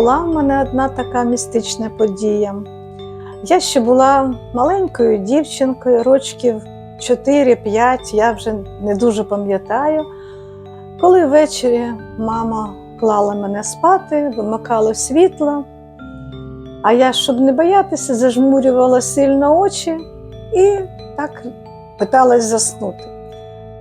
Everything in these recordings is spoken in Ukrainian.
Була в мене одна така містична подія. Я ще була маленькою дівчинкою, рочків 4-5, я вже не дуже пам'ятаю. Коли ввечері мама клала мене спати, вимикала світло, а я, щоб не боятися, зажмурювала сильно очі і так питалась заснути.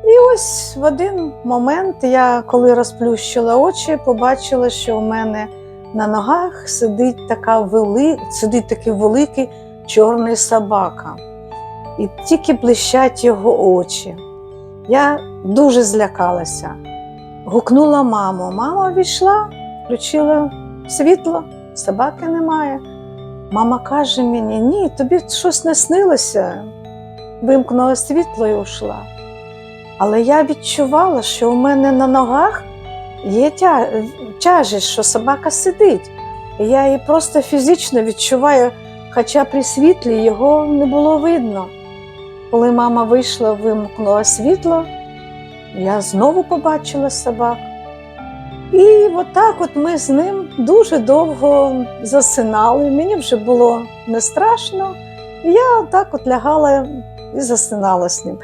І ось в один момент я, коли розплющила очі, побачила, що у мене на ногах сидить, така вели... сидить такий великий чорний собака. І тільки блищать його очі. Я дуже злякалася. Гукнула маму. Мама війшла, включила світло, собаки немає. Мама каже мені: ні, тобі щось не снилося. Вимкнула світло і ушла. Але я відчувала, що у мене на ногах є тя... тяжість, що собака сидить. Я її просто фізично відчуваю, хоча при світлі його не було видно. Коли мама вийшла, вимкнула світло, я знову побачила собак. І отак от ми з ним дуже довго засинали. Мені вже було не страшно. І я так от лягала і засинала з ним.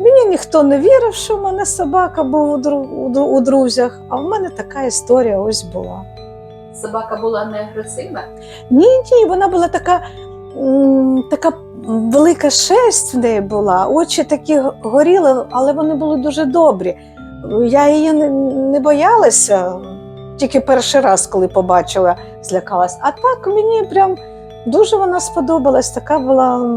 Мені ніхто не вірив, що в мене собака був у, дру- у дру- у друзях, а в мене така історія ось була. Собака була не агресивна. Ні, ні, вона була така, така велика шерсть в неї була, очі такі горіли, але вони були дуже добрі. Я її не, не боялася, тільки перший раз, коли побачила, злякалась. А так мені прям дуже вона сподобалась. Така була.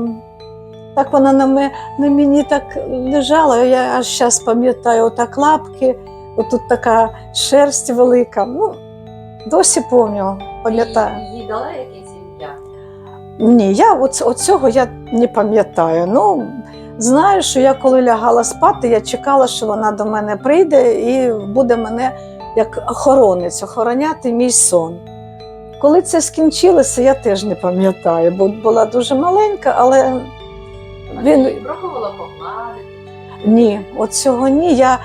Так вона на, ме, на мені так лежала. Я аж зараз пам'ятаю, отак лапки, отут така шерсть велика. Ну, досі пам'ятаю, пам'ятаю. Їй дала якесь ім'я. Ні, я оц, оцього я не пам'ятаю. Ну, знаю, що я коли лягала спати, я чекала, що вона до мене прийде і буде мене як охоронець, охороняти мій сон. Коли це скінчилося, я теж не пам'ятаю, бо була дуже маленька, але Він... він пробувала погладити. ні, от цього ні. Я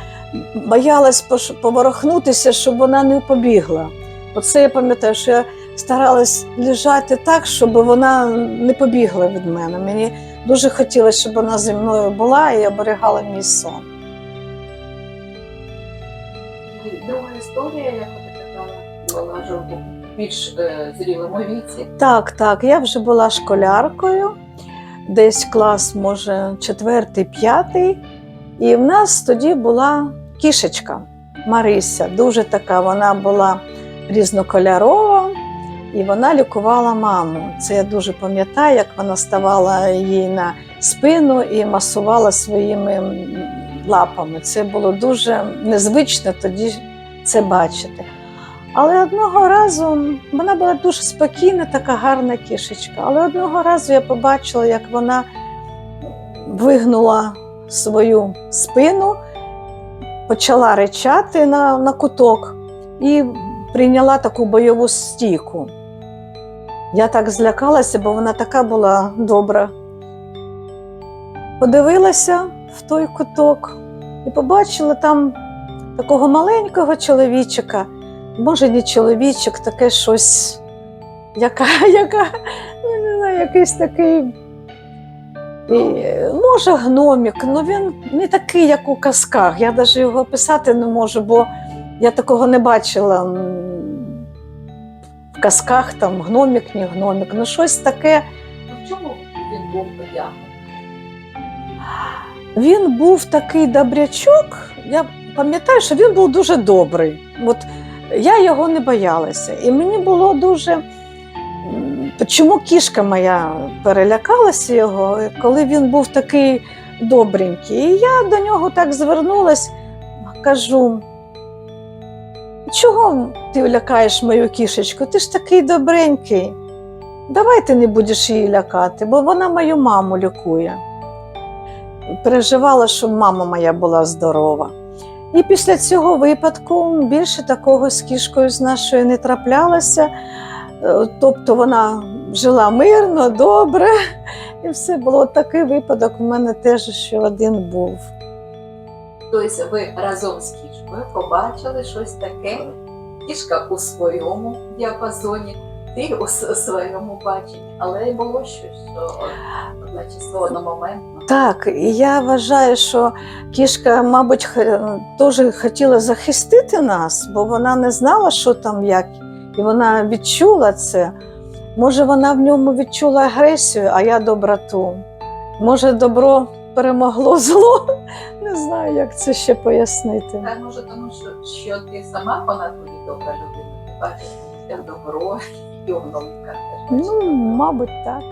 боялась поворохнутися, щоб вона не побігла. Оце я пам'ятаю, що я старалась лежати так, щоб вона не побігла від мене. Мені дуже хотілося, щоб вона зі мною була і оберігала мій сон. Друга історія, як ви казала, була вже в більш е, зрілому віці. Так, так, я вже була школяркою, десь клас, може, четвертий, п'ятий. І в нас тоді була кішечка Марися, дуже така, вона була різнокольорова, і вона лікувала маму. Це я дуже пам'ятаю, як вона ставала їй на спину і масувала своїми лапами. Це було дуже незвично тоді це бачити. Але одного разу вона була дуже спокійна, така гарна кішечка. Але одного разу я побачила, як вона вигнула свою спину, почала ричати на, на куток і прийняла таку бойову стійку. Я так злякалася, бо вона така була добра. Подивилася в той куток і побачила там такого маленького чоловічика може, не чоловічок, таке щось, яка, яка, ну, не знаю, якийсь такий. І, може, гномік, ну він не такий, як у казках. Я навіть його описати не можу, бо я такого не бачила в казках, там гномік, не гномік. Ну, щось таке. В чому він був одягнений? Він був такий добрячок. Я пам'ятаю, що він був дуже добрий. От я його не боялася. І мені було дуже. Чому кішка моя перелякалася його, коли він був такий добренький. І я до нього так звернулась, кажу: чого ти лякаєш мою кішечку? Ти ж такий добренький. Давай ти не будеш її лякати, бо вона мою маму лікує переживала, щоб мама моя була здорова. І після цього випадку більше такого з кішкою з нашою не траплялося. Е, Тобто вона жила мирно, добре, і все було такий випадок. У мене теж ще один був. Тобто ви разом з кішкою побачили щось таке, кішка у своєму діапазоні, ти у своєму баченні. Але було щось, що одночасно одномоментно. Так, і я вважаю, що кішка, мабуть, теж хотіла захистити нас, бо вона не знала, що там як, і вона відчула це. Може, вона в ньому відчула агресію, а я доброту. Може, добро перемогло зло. Не знаю, як це ще пояснити. Та може тому, що, що ти сама вона тобі добра людина, ти бачиш добро і воно. Ну, мабуть, так.